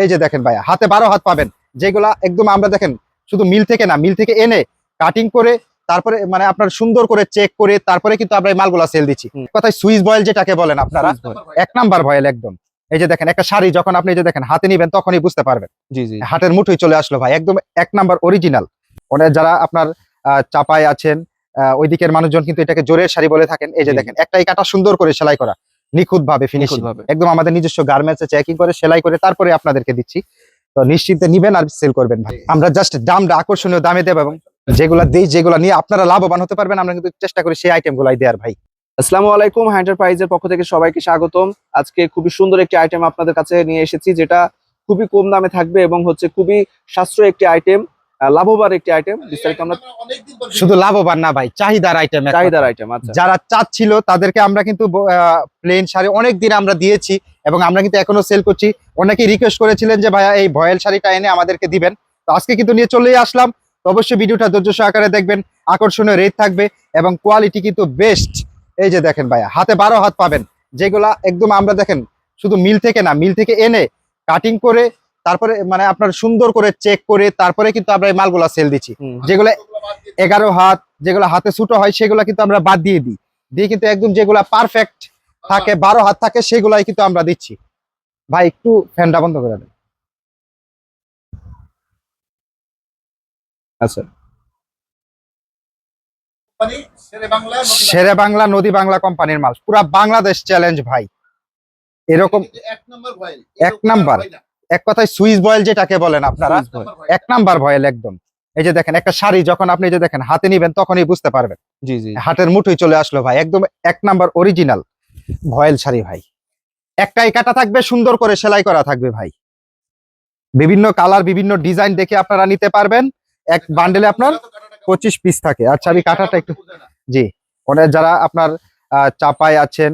এই যে দেখেন ভাইয়া হাতে বারো হাত পাবেন। যেগুলা একদম আমরা দেখেন শুধু মিল থেকে না মিল থেকে এনে কাটিং করে তারপরে মানে আপনার সুন্দর করে চেক করে তারপরে কিন্তু আমরা এই মালগুলা সেল দিচ্ছি। কথায় সুইচ বয়েল যেটাকে বলেন আপনারা এক নাম্বার ভয়েল একদম। এই যে দেখেন একটা শাড়ি যখন আপনি এই যে দেখেন হাতে নিবেন তখনই বুঝতে পারবেন। জি জি। হাটের মুঠোই চলে আসলো ভাই একদম এক নাম্বার অরিজিনাল অনেক যারা আপনার আহ, চাপায় আছেন আহ, ওই দিকের মানুষজন কিন্তু এটাকে জোরের শাড়ি বলে থাকেন। এই যে। দেখেন একটাই কাটা সুন্দর করে সেলাই করা। নিখুঁত ভাবে ফিনিশিং। একদম আমাদের নিজস্ব গার্মেন্টসে চেকিং করে সেলাই করে তারপরে আপনাদেরকে দিচ্ছি। তো নিশ্চিন্তে নিবেন আর সেল করবেন ভাই। আমরা জাস্ট দামটা আকর্ষণীয় দামে দেবো এবং যেগুলা দিই যেগুলা নিয়ে আপনারা লাভবান হতে পারবেন আমরা কিন্তু চেষ্টা করি সেই আইটেম গুলাই দেওয়ার ভাই। আসসালামু আলাইকুম এন্টারপ্রাইজের পক্ষ থেকে সবাইকে স্বাগতম। আজকে খুবই সুন্দর একটি আইটেম আপনাদের কাছে নিয়ে এসেছি যেটা খুবই কম দামে থাকবে এবং হচ্ছে খুবই সাশ্রয় একটি আইটেম লাভবান একটি আইটেম বিস্তারিত আমরা শুধু লাভবান না ভাই চাহিদার আইটেম চাহিদার আইটেম আচ্ছা। যারা চাচ্ছিল তাদেরকে আমরা কিন্তু প্লেন শাড়ি অনেক দিন আমরা দিয়েছি এবং আমরা কিন্তু এখনও সেল করছি। অনেকেই রিকোয়েস্ট করেছিলেন যে ভাইয়া এই ভয়েল শাড়িটা এনে আমাদেরকে দিবেন। তো আজকে কিন্তু নিয়ে চলেই আসলাম। তো অবশ্যই ভিডিওটা ধৈর্য সহকারে দেখবেন আকর্ষণীয় রেট থাকবে এবং কোয়ালিটি কিন্তু বেস্ট এই যে দেখেন ভাইয়া হাতে বারো হাত পাবেন। যেগুলা একদম আমরা দেখেন শুধু মিল থেকে না মিল থেকে এনে কাটিং করে তারপরে মানে আপনার সুন্দর করে চেক করে তারপরে কিন্তু আমরা এই মালগুলা সেল দিচ্ছি। যেগুলো এগারো হাত যেগুলো হাতে ছুটো হয় সেগুলো কিন্তু আমরা বাদ দিয়ে দিই। দিয়ে কিন্তু একদম যেগুলা পারফেক্ট থাকে বারো হাত থাকে সেগুলাই কিন্তু আমরা দিচ্ছি। ভাই একটু ফ্যানটা বন্ধ করে দেন। আচ্ছা। শেরে বাংলা নদী বাংলা কোম্পানির মাল। পুরা বাংলাদেশ চ্যালেঞ্জ ভাই। এরকম এক নাম্বার এক। কথায় সুইচ বয়েল যেটাকে বলেন আপনারা এক নাম্বার ভয়েল একদম। এই যে দেখেন একটা শাড়ি যখন আপনি যে দেখেন হাতে নিবেন তখনই বুঝতে পারবেন। জি জি। হাটের মুঠোই চলে আসলো ভাই একদম এক নাম্বার অরিজিনাল ভয়েল শাড়ি ভাই। একটাই কাটা থাকবে সুন্দর করে সেলাই করা থাকবে ভাই। বিভিন্ন কালার বিভিন্ন ডিজাইন দেখে আপনারা নিতে পারবেন। এক বান্ডেলে আপনার পঁচিশ পিস থাকে। আচ্ছা আমি কাটাটা একটু জি। অনেক যারা আপনার আহ, চাপায় আছেন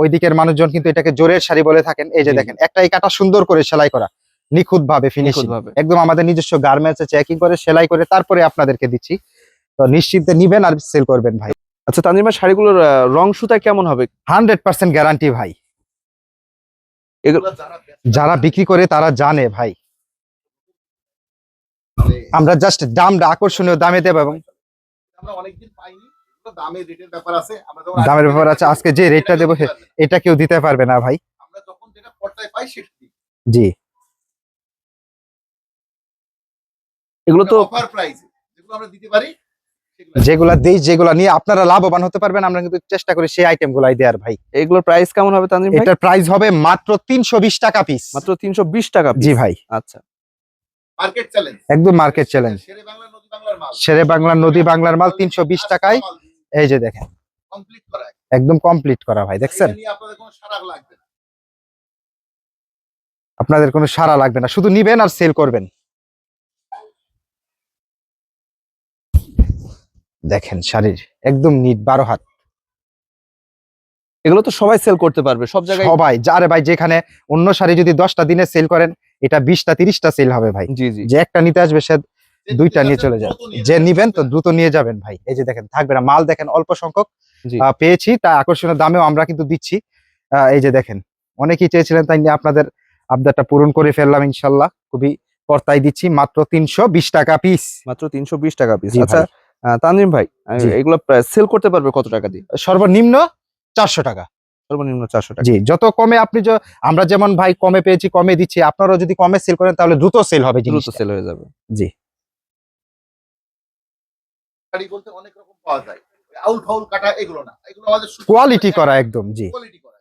ওই দিকের মানুষজন কিন্তু এটাকে জোরের শাড়ি বলে থাকেন। এই যে। দেখেন একটাই কাটা সুন্দর করে সেলাই করা নিখুঁত ভাবে ফিনিশিং। একদম আমাদের নিজস্ব গার্মেন্টসে চেকিং করে সেলাই করে তারপরে আপনাদেরকে দিচ্ছি। তো নিশ্চিন্তে নিবেন আর সেল করবেন ভাই। আচ্ছা তানজিমা শাড়িগুলোর রং সুতা কেমন হবে? হান্ড্রেড পার্সেন্ট গ্যারান্টি ভাই। এগুলো যারা বিক্রি করে তারা জানে ভাই। আমরা জাস্ট দামটা আকর্ষণীয় দামে দেবো এবং আমরা অনেকদিন পাইনি দামের রেটের ব্যাপার আছে। আমরা যখন দামের ব্যাপার আছে আজকে যে রেটটা দেবো সে- এটা কেউ দিতে পারবে না ভাই। আমরা যখন যেটা পর্দায় পাই সেটা দিই। জি। এগুলো তো অফার প্রাইসে যেগুলো আমরা দিতে পারি যেগুলা দেই যেগুলা নিয়ে আপনারা লাভবান হতে পারবেন আমরা কিন্তু চেষ্টা করি সেই আইটেম গুলাই দেওয়ার ভাই। এগুলোর প্রাইস কেমন হবে তানজিম ভাই? এটার প্রাইস হবে মাত্র তিনশো বিশ টাকা পিস মাত্র তিনশো বিশ টাকা piece। জি ভাই। আচ্ছা। মার্কেট চ্যালেঞ্জ একদম মার্কেট চ্যালেঞ্জ শেরে বাংলা নদী বাংলার মাল। শেরে বাংলার নদী বাংলার মাল তিনশো বিশ টাকায়। এই যে দেখেন। একদম। কমপ্লিট করা ভাই দেখছেন? আপনাদের কোনো সারা লাগবে না। আপনাদের কোনো সারা লাগবে না শুধু নিবেন আর সেল করবেন। দেখেন শাড়ির একদম নিট বারো হাত। এগুলো তো সবাই সেল করতে পারবে সব জায়গায় সবাই যারে ভাই যেখানে অন্য শাড়ি যদি দশটা দিনে সেল করেন এটা বিশটা তিরিশটা সেল হবে ভাই। জি জি। যে একটা নিতে আসবে সে দুইটা নিয়ে চলে নিয়ে যে নিবেন তো দ্রুত নিয়ে যাবেন ভাই। এই যে দেখেন থাকবে না। মাল দেখেন অল্প সংখ্যক পেয়েছি। তা আকর্ষণীয় দামেও আমরা কিন্তু দিচ্ছি। এই যে দেখেন অনেকেই চেয়েছিলেন তাই নিয়ে আপনাদের আবদারটা পূরণ করে ফেললাম ইনশাল্লাহ। খুবই পর্তায় দিচ্ছি। মাত্র তিনশো বিশ টাকা পিস মাত্র তিনশো বিশ টাকা পিস আচ্ছা তানজিম ভাই এগুলো সেল করতে পারবে কত টাকা দিয়ে? সর্বনিম্ন চারশো টাকা। সর্বনিম্ন চারশো টাকা। জি যত কমে আপনি আমরা যেমন ভাই কমে পেয়েছি কমে দিচ্ছি আপনারাও যদি কমে সেল করেন তাহলে দ্রুত সেল হবে দ্রুত সেল হয়ে যাবে। শাড়ি বলতে অনেক রকম পাওয়া যায়। আউল ফাউল কাটা এগুলো না। এগুলো আমাদের কোয়ালিটি করা একদম জি। কোয়ালিটি করা।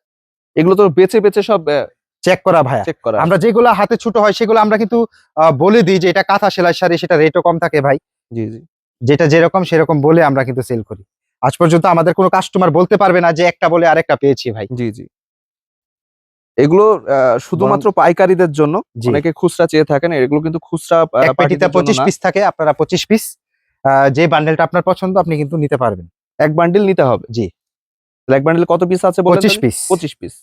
এগুলো তো বেছে বেছে সব চেক করা ভাইয়া। চেক করা আমরা যেগুলো হাতে ছোট হয় সেগুলো আমরা কিন্তু আহ, বলে দিই যে এটা কাঁথা সেলাই শাড়ি সেটা রেটও কম থাকে ভাই। জি জি। যেটা যেরকম সেরকম বলে আমরা কিন্তু সেল করি। আজ পর্যন্ত আমাদের কোনো কাস্টমার বলতে পারবে না যে একটা বলে আরেকটা পেয়েছি ভাই। জি জি। এগুলো আহ, শুধুমাত্র পাইকারিদের জন্য। অনেকে খুচরা চেয়ে থাকেন এগুলো কিন্তু খুচরা পঁচিশ। পিস থাকে আপনারা পঁচিশ পিস যে বান্ডেলটা আপনার পছন্দ আপনি কিন্তু নিতে পারবেন। এক বান্ডিল নিতে হবে জি। এক বান্ডেল কত পিস আছে পঁচিশ পিস পঁচিশ পিস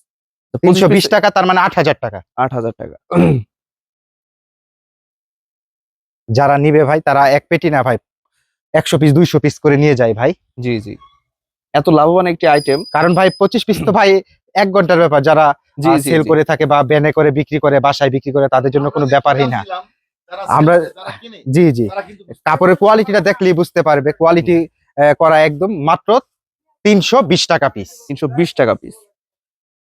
তিনশো বিশ টাকা তার মানে আট হাজার টাকা। আট হাজার টাকা। যারা নিবে ভাই তারা এক পেটি না ভাই একশো পিস দুইশো পিস করে নিয়ে যায় ভাই। জি জি। এত লাভবান একটি আইটেম কারণ ভাই পঁচিশ পিস তো ভাই এক ঘণ্টার ব্যাপার। যারা সেল করে থাকে বা ব্যানে করে বিক্রি করে বাসায় বিক্রি করে তাদের জন্য কোনো ব্যাপারই না। আমরা- জি জি। তারা কিন্তু কাপড়ের কোয়ালিটিটা দেখলেই বুঝতে পারবে। কোয়ালিটি করা একদম মাত্র তিনশো বিশ টাকা পিস তিনশো বিশ টাকা পিস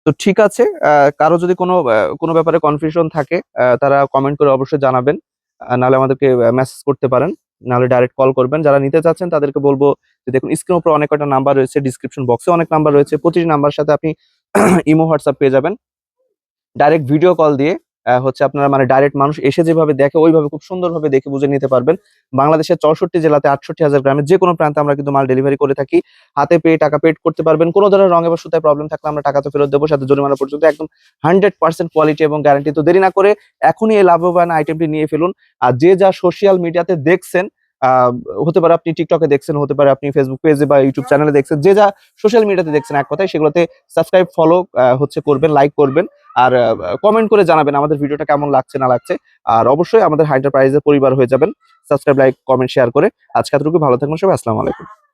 তো ঠিক আছে আহ, কারও যদি কোনো আহ, কোনো ব্যাপারে কনফিউশন থাকে আহ, তারা কমেন্ট করে অবশ্যই জানাবেন। আহ, নাহলে আমাদেরকে মেসেজ করতে পারেন। নাহলে ডাইরেক্ট কল করবেন। যারা নিতে চাচ্ছেন তাদেরকে বলব যে দেখুন স্ক্রিন উপর অনেক কটা নাম্বার রয়েছে ডিসক্রিপশন বক্সে অনেক নাম্বার রয়েছে। প্রতিটি নাম্বার সাথে আপনি ইমো হোয়াটসঅ্যাপ পেয়ে যাবেন। ডাইরেক্ট ভিডিও কল দিয়ে হচ্ছে আপনারা মানে ডাইরেক্ট মানুষ এসে যেভাবে দেখে, ওইভাবে খুব সুন্দরভাবে দেখে বুঝে নিতে পারবেন। বাংলাদেশের চৌষট্টি জেলাতে আটষট্টি হাজার গ্রামে যে কোনো প্রান্তে আমরা কিন্তু মাল ডেলিভারি করে থাকি। হাতে পেয়ে টাকা পেড করতে পারবেন। কোনো ধরনের রঙে বা সুতায় প্রবলেম থাকলে আমরা টাকা তো ফেরত দেবো, সাথে জরিমানা পর্যন্ত একদম হান্ড্রেড পার্সেন্ট কোয়ালিটি এবং গ্যারান্টি তো দেরি না করে এখনই এই লাভবান আইটেমটি নিয়ে ফেলুন। আর যে যা সোশ্যাল মিডিয়াতে দেখছেন হতে পারে আপনি টিকটকে দেখছেন, হতে পারে আপনি ফেসবুক পেজে বা ইউটিউব চ্যানেলে দেখছেন, যে যা সোশ্যাল মিডিয়াতে দেখছেন এক কথায় সেগুলোতে সাবস্ক্রাইব ফলো হচ্ছে করবেন লাইক করবেন আর কমেন্ট করে জানাবেন আমাদের ভিডিওটা কেমন লাগছে, না লাগছে। আর অবশ্যই আমাদের হাইটার প্রাইজের পরিবার হয়ে যাবেন। সাবস্ক্রাইব লাইক কমেন্ট শেয়ার করে আজকে এতটুকু। ভালো থাকবেন সবাই। আসসালামু আলাইকুম।